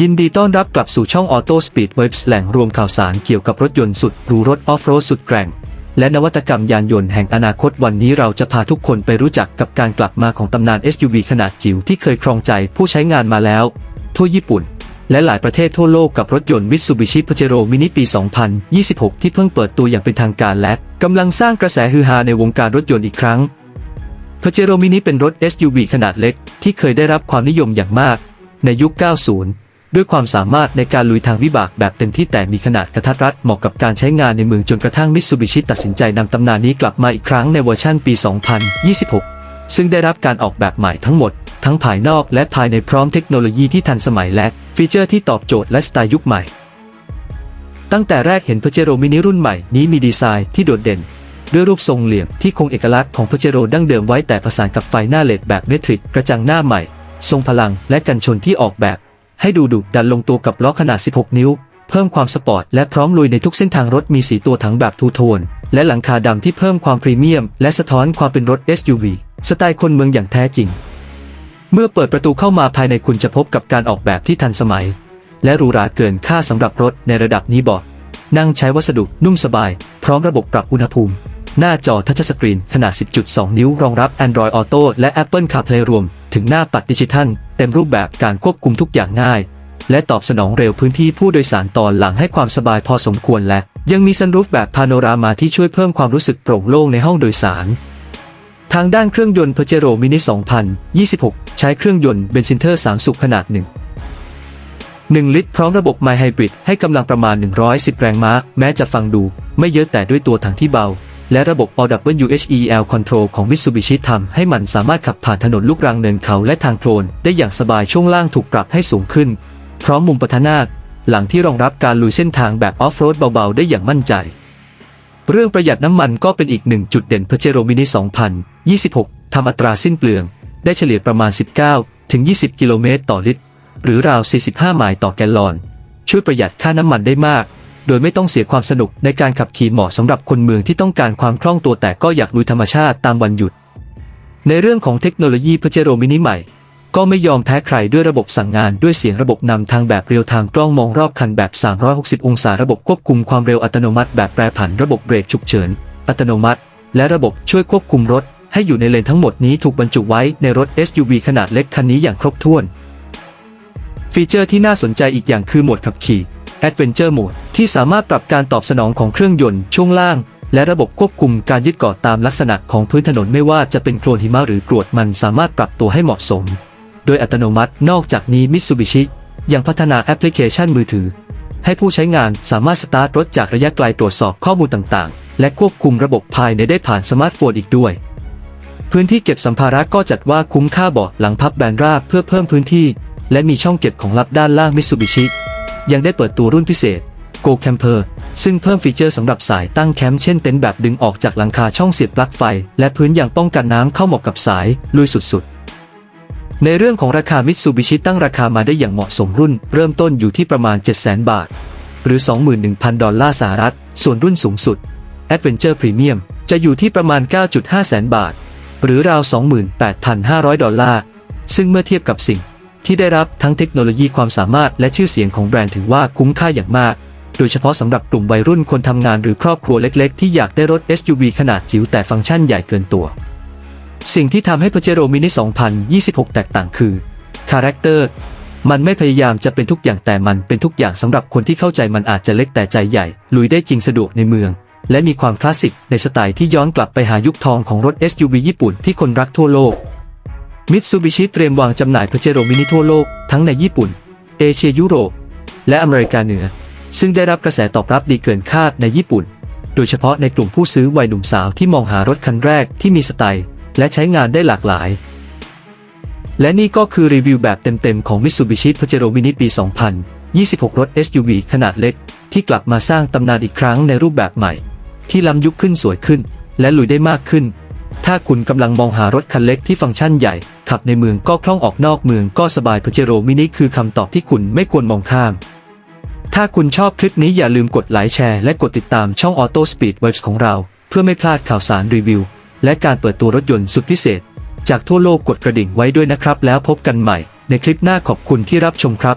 ยินดีต้อนรับกลับสู่ช่อง Auto Speed Webs แหล่งรวมข่าวสารเกี่ยวกับรถยนต์สุดหรูรถออฟโรดสุดแกร่ง และนวัตกรรมยานยนต์แห่งอนาคตวันนี้เราจะพาทุกคนไปรู้จักกับการกลับมาของตำนาน SUV ขนาดจิ๋วที่เคยครองใจผู้ใช้งานมาแล้ว ทั่วญี่ปุ่น และหลายประเทศทั่วโลกกับรถยนต์ Mitsubishi Pajero Mini ปี 2026 ที่เพิ่งเปิดตัวอย่างเป็นทางการและกำลังสร้างกระแสฮือฮาในวงการรถยนต์อีกครั้ง p a j e r o Mini เป็นรถ SUV ขนาดเล็ก ที่เคยได้รับความนิยมอย่างมาก ในยุค 90 ด้วยความสามารถในการลุยทางวิบากแบบเต็มที่แต่มีขนาดกระทัดรัดเหมาะกับการใช้งานในเมืองจนกระทั่ง Mitsubishi ตัดสินใจนำตำนานนี้กลับมาอีกครั้งในเวอร์ชันปี 2026 ซึ่งได้รับการออกแบบใหม่ทั้งหมด ทั้งภายนอกและภายในพร้อมเทคโนโลยีที่ทันสมัยและ ฟีเจอร์ที่ตอบโจทย์และสไตล์ยุคใหม่ ตั้งแต่แรกเห็น Pajero Mini รุ่นใหม่นี้มีดีไซน์ที่โดดเด่นด้วยรูปทรงเหลี่ยมที่คงเอกลักษณ์ของ Pajero ดั้งเดิมไว้แต่ผสานกับไฟหน้าเลดแบบเมทริกกระจังหน้าใหม่ ทรงพลังและกันชนที่ออกแบบ ให้ดูดุดันลงตัวกับล้อขนาด 16 นิ้ว เพิ่มความสปอร์ตและพร้อมลุยในทุกเส้นทางรถมีสีตัวถังแบบทูโทน และหลังคาดำที่เพิ่มความพรีเมียม และสะท้อนความเป็นรถ SUV สไตล์คนเมืองอย่างแท้จริง เมื่อเปิดประตูเข้ามาภายในคุณจะพบกับการออกแบบที่ทันสมัย และหรูหราเกินค่าสำหรับรถในระดับนี้บอกนั่งใช้วัสดุนุ่มสบาย พร้อมระบบปรับอุณหภูมิ หน้าจอทัชสกรีนขนาด 10.2 นิ้วรองรับ Android Auto และ Apple CarPlay รวม ถึงหน้าปัดดิจิทัล เต็มรูปแบบการควบคุมทุกอย่างง่าย และตอบสนองเร็วพื้นที่ผู้โดยสารตอนหลังให้ความสบายพอสมควรและ ยังมีซันรูฟแบบพาโนรามาที่ช่วยเพิ่มความรู้สึกโปร่งโล่งในห้องโดยสาร ทางด้านเครื่องยนต์ Pajero Mini 2026 ใช้เครื่องยนต์เบนซินเทอร์ 3 สูบขนาดหนึ่ง1 ลิตรพร้อมระบบ My Hybrid ให้กำลังประมาณ 110 แรงม้า แม้จะฟังดู ไม่เยอะแต่ด้วยตัวถังที่เบา และระบบ OWHEL Control ของ Mitsubishi ทำให้มันสามารถขับผ่านถนนลูกรังเนินเขาและทางโคลนได้อย่างสบายช่วงล่างถูกปรับให้สูงขึ้น พร้อมมุมประทนาดหลังที่รองรับการลุยเส้นทางแบบออฟโรดเบาๆ ได้อย่างมั่นใจ เรื่องประหยัดน้ำมันก็เป็นอีกหนึ่งจุดเด่น Pajero Mini 2026 ทำอัตราสิ้นเปลือง ได้เฉลี่ยประมาณ 19 ถึง 20 กิโลเมตรต่อลิตร หรือราว 45 ไมล์ต่อแกลลอน ช่วยประหยัดค่าน้ำมันได้มาก โดยไม่ต้องเสียความสนุกในการขับขี่เหมาะสำหรับคนเมืองที่ต้องการความคล่องตัวแต่ก็อยากลุยธรรมชาติตามวันหยุด ในเรื่องของเทคโนโลยี Pajero Mini ใหม่ ก็ไม่ยอมแพ้ใครด้วยระบบสั่งงานด้วยเสียงระบบนำทางแบบเรียลไทม์กล้องมองรอบคันแบบ 360 องศาระบบควบคุมความเร็วอัตโนมัติแบบแปรผันระบบเบรกฉุกเฉิน อัตโนมัติ และระบบช่วยควบคุมรถ ให้อยู่ในเลนทั้งหมดนี้ถูกบรรจุไว้ในรถ SUV ขนาดเล็กคันนี้อย่างครบถ้วน ฟีเจอร์ที่น่าสนใจอีกอย่างคือโหมดขับขี่ Adventure Mode ที่สามารถปรับการตอบสนองของเครื่องยนต์ช่วงล่าง และระบบควบคุมการยึดเกาะตามลักษณะของพื้นถนนไม่ว่าจะเป็นโคลนหิมะหรือกรวดมันสามารถปรับตัวให้เหมาะสม โดยอัตโนมัตินอกจากนี้ Mitsubishi ยังพัฒนาแอปพลิเคชันมือถือ ให้ผู้ใช้งานสามารถสตาร์ทรถจากระยะไกลตรวจสอบข้อมูลต่างๆ และควบคุมระบบภายในได้ผ่านสมาร์ทโฟนอีกด้วย พื้นที่เก็บสัมภาระก็จัดว่าคุ้มค่าเบาะหลังพับแบนราบเพื่อเพิ่มพื้นที่ และมีช่องเก็บของลับด้านล่าง Mitsubishi ยังได้เปิดตัวรุ่นพิเศษ Go Camper ซึ่งเพิ่มฟีเจอร์สำหรับสายตั้งแคมป์เช่นเต็นท์แบบดึงออกจากหลังคาช่องเสียบปลั๊กไฟ และพื้นอย่างป้องกันน้ำเข้าเหมาะกับสาย ลุยสุดๆ ในเรื่องของราคา Mitsubishi ตั้งราคามาได้อย่างเหมาะสมรุ่น เริ่มต้นอยู่ที่ประมาณ 700,000 บาท หรือ 21,000 ดอลลาร์สหรัฐ ส่วนรุ่นสูงสุด Adventure Premium จะอยู่ที่ประมาณ 9.5 แสนบาท หรือราว 28,500 ดอลลาร์ซึ่งเมื่อเทียบกับสิ่ง ที่ได้รับทั้งเทคโนโลยีความสามารถและชื่อเสียงของแบรนด์ถือว่าคุ้มค่าอย่างมาก โดยเฉพาะสำหรับกลุ่มวัยรุ่นคนทำงานหรือครอบครัวเล็กๆ ที่อยากได้รถ SUV ขนาดจิ๋วแต่ฟังก์ชันใหญ่เกินตัว สิ่งที่ทำให้ Pajero Mini 2026 แตกต่างคือคาแรคเตอร์มันไม่พยายามจะเป็นทุกอย่างแต่มันเป็นทุกอย่างสำหรับคนที่เข้าใจมันอาจจะเล็กแต่ใจใหญ่ ลุยได้จริงสะดวกในเมือง และมีความคลาสสิกในสไตล์ที่ย้อนกลับไปหายุคทองของรถ SUV ญี่ปุ่นที่คนรักทั่วโลก มิตซูบิชิเตรียมวางจำหน่าย Pajero Mini ทั่วโลก ทั้งในญี่ปุ่น เอเชียยุโรป และอเมริกาเหนือ ซึ่งได้รับกระแสตอบรับดีเกินคาดในญี่ปุ่น โดยเฉพาะในกลุ่มผู้ซื้อวัยหนุ่มสาวที่มองหารถคันแรกที่มีสไตล์และใช้งานได้หลากหลาย และนี่ก็คือรีวิวแบบเต็มๆ ของ Mitsubishi Pajero Mini ปี 2026 รถ SUV ขนาดเล็ก ที่กลับมาสร้างตำนานอีกครั้งในรูปแบบใหม่ ที่ล้ำยุคขึ้นสวยขึ้น และลุยได้มากขึ้น ถ้าคุณกำลังมองหารถคันเล็กที่ฟังก์ชันใหญ่ ขับในเมืองก็คล่องออกนอกเมืองก็สบายพเจโรมินิคือคำตอบที่คุณไม่ควรมองข้าม ถ้าคุณชอบคลิปนี้อย่าลืมกดไลค์แชร์และกดติดตามช่อง Auto Speed Webs ของเรา เพื่อไม่พลาดข่าวสารรีวิว และการเปิดตัวรถยนต์สุดพิเศษ จากทั่วโลกกดกระดิ่งไว้ด้วยนะครับ แล้วพบกันใหม่ในคลิปหน้าขอบคุณที่รับชมครับ